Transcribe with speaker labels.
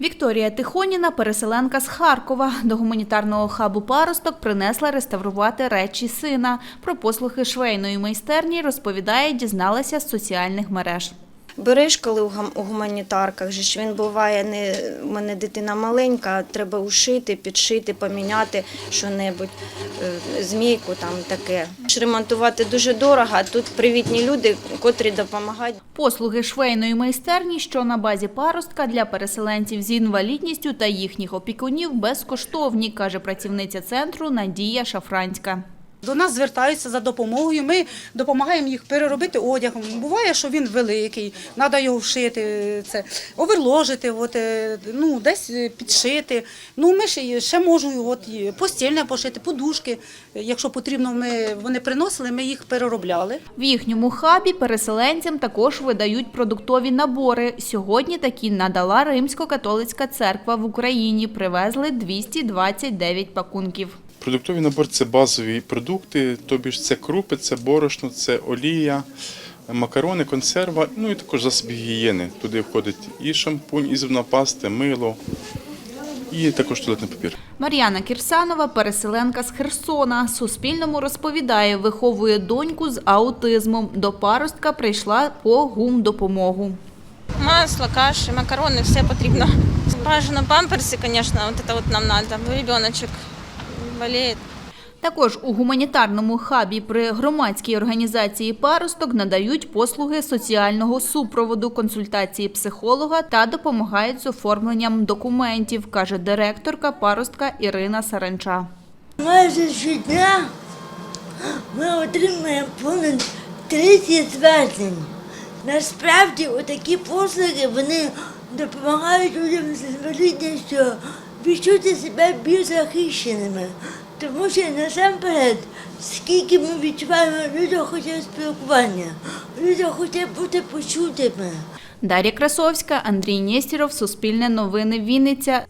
Speaker 1: Вікторія Тихоніна, переселенка з Харкова. До гуманітарного хабу паросток принесла реставрувати речі сина. Про послуги швейної майстерні розповідає, дізналася з соціальних мереж.
Speaker 2: Береш, коли у гуманітарках, ж він буває, не, у мене дитина маленька, треба ушити, підшити, поміняти що-небудь, е, змійку там таке. Ремонтувати дуже дорого, а тут привітні люди, котрі допомагають.
Speaker 1: Послуги швейної майстерні, що на базі паростка для переселенців з інвалідністю та їхніх опікунів безкоштовні, каже працівниця центру Надія Шафранська.
Speaker 3: До нас звертаються за допомогою. Ми допомагаємо їх переробити одяг. Буває, що він великий, треба його вшити, це оверложити, от, е, ну десь підшити. Ну ми ще, ще можу от постільне пошити, подушки. Якщо потрібно, ми вони приносили, ми їх переробляли.
Speaker 1: В їхньому хабі переселенцям також видають продуктові набори. Сьогодні такі надала Римсько-католицька церква в Україні. Привезли 229 пакунків.
Speaker 4: Продуктовий набор це базові продукти, тобі ж це крупи, це борошно, це олія, макарони, консерва, ну і також засоби гігієни. Туди входить і шампунь, і зубна паста, мило, і також туалетний папір.
Speaker 1: Мар'яна Кірсанова, переселенка з Херсона. Суспільному розповідає, виховує доньку з аутизмом. До паростка прийшла по гумдопомогу.
Speaker 5: Масло, каші, макарони, все потрібно. Бажано памперси, звісно, от це от нам треба, бо ребеночок болеє.
Speaker 1: Також у гуманітарному хабі при громадській організації «Паросток» надають послуги соціального супроводу, консультації психолога та допомагають з оформленням документів, каже директорка «Паростка» Ірина Саранча.
Speaker 6: Майже щодня ми отримуємо понад 30 звернень. Насправді, отакі послуги вони допомагають людям з інвалідністю відчути себе більш захищеними. Тому що насамперед, скільки ми відчуваємо, люди хочуть спілкування, люди хочуть бути почутими.
Speaker 1: Дар'я Красовська, Андрій Нєстіров, Суспільне новини, Вінниця.